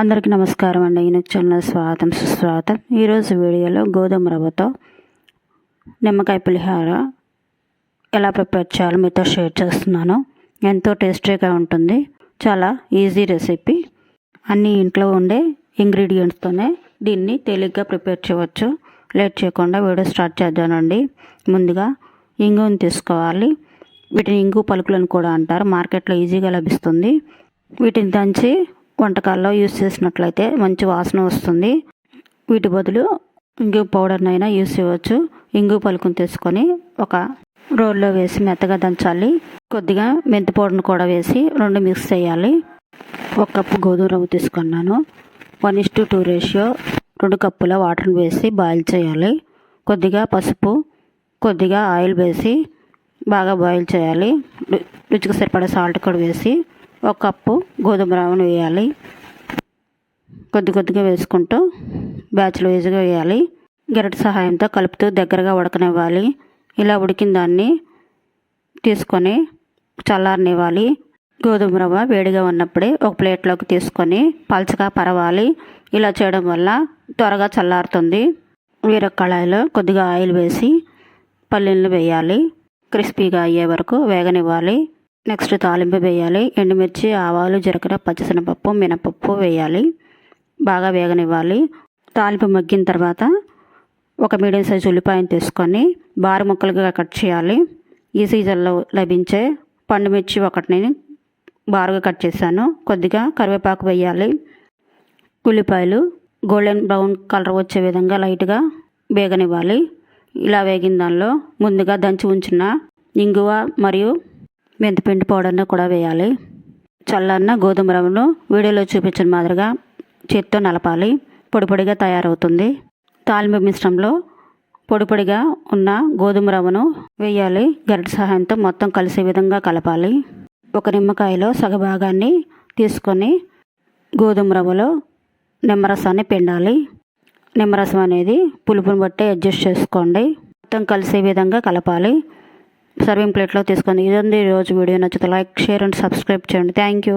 అందరికీ నమస్కారం అండి. ఈయనకు ఛానల్ స్వాగతం సుస్వాగతం. ఈరోజు వీడియోలో గోధుమ రవ్వతో నిమ్మకాయ పులిహార ఎలా ప్రిపేర్ చేయాలో మీతో షేర్ చేస్తున్నాను. ఎంతో టేస్టీగా ఉంటుంది. చాలా ఈజీ రెసిపీ. అన్ని ఇంట్లో ఉండే ఇంగ్రీడియంట్స్తోనే దీన్ని తేలిగ్గా ప్రిపేర్ చేయవచ్చు. లేట్ చేయకుండా వీడియో స్టార్ట్ చేద్దానండి ముందుగా ఇంగుని తీసుకోవాలి. వీటిని ఇంగు పలుకులను కూడా అంటారు. మార్కెట్లో ఈజీగా లభిస్తుంది. వీటిని దంచి వంటకాల్లో యూస్ చేసినట్లయితే మంచి వాసన వస్తుంది. వీటి బదులు ఇంగు పౌడర్నైనా యూస్ చేయవచ్చు. ఇంగు పలుకుని తీసుకొని ఒక రోల్లో వేసి మెత్తగా దంచాలి. కొద్దిగా మెంతి పౌడర్ను కూడా వేసి రెండు మిక్స్ చేయాలి. ఒక కప్పు గోధుమ రవ్వ తీసుకున్నాను. One is to two ratio రెండు కప్పుల వాటర్ని వేసి బాయిల్ చేయాలి. కొద్దిగా పసుపు కొద్దిగా ఆయిల్ వేసి బాగా బాయిల్ చేయాలి. రుచికి సరిపడే సాల్ట్ కూడా వేసి ఒక కప్పు గోధుమ రవ్వను వేయాలి. కొద్ది కొద్దిగా వేసుకుంటూ బ్యాచ్లు వేసుగా వేయాలి. గరిటె సహాయంతో కలుపుతూ దగ్గరగా ఉడకనివ్వాలి. ఇలా ఉడికిన దాన్ని తీసుకొని చల్లారనివ్వాలి. గోధుమ రవ్వ వేడిగా ఉన్నప్పుడే ఒక ప్లేట్లోకి తీసుకొని పలచగా పరవాలి. ఇలా చేయడం వల్ల త్వరగా చల్లారుతుంది. వేరే కళాయిలో కొద్దిగా ఆయిల్ వేసి పల్లీలను వేయాలి. క్రిస్పీగా అయ్యే వరకు వేగనివ్వాలి. నెక్స్ట్ తాలింపు వేయాలి. ఎండుమిర్చి ఆవాలు జీలకర్ర పచ్చిశనగపప్పు మినపప్పు వేయాలి. బాగా వేగనివ్వాలి. తాలింపు మగ్గిన తర్వాత ఒక మీడియం సైజు ఉల్లిపాయను తీసుకొని బారు ముక్కలుగా కట్ చేయాలి. ఈ సీజన్లో లభించే పండు మిర్చి ఒకటిని బారుగా కట్ చేశాను. కొద్దిగా కరివేపాకు వేయాలి. ఉల్లిపాయలు గోల్డెన్ బ్రౌన్ కలర్ వచ్చే విధంగా లైట్గా వేగనివ్వాలి. ఇలా వేగిన దానిలో ముందుగా దంచి ఉంచిన ఇంగువ మరియు మెంతిపిండి పౌడర్ని కూడా వేయాలి. చల్లన్న గోధుమ రవ్వను వీడియోలో చూపించిన మాదిరిగా చేత్తో నలపాలి. పొడి పొడిగా తయారవుతుంది. తాలింపు మిశ్రమంలో పొడి పొడిగా ఉన్న గోధుమ రవ్వను వేయాలి. గరిటె సహాయంతో మొత్తం కలిసే విధంగా కలపాలి. ఒక నిమ్మకాయలో సగభాగాన్ని తీసుకొని గోధుమ రవ్వలో నిమ్మరసాన్ని పిండాలి. నిమ్మరసం అనేది పులుపుని బట్టి అడ్జస్ట్ చేసుకోండి. మొత్తం కలిసే విధంగా కలపాలి. సర్వింగ్ ప్లేట్లో తీసుకొని ఇదండి ఈరోజు వీడియో. నచ్చితే లైక్ షేర్ అండ్ సబ్స్క్రైబ్ చేయండి. Thank you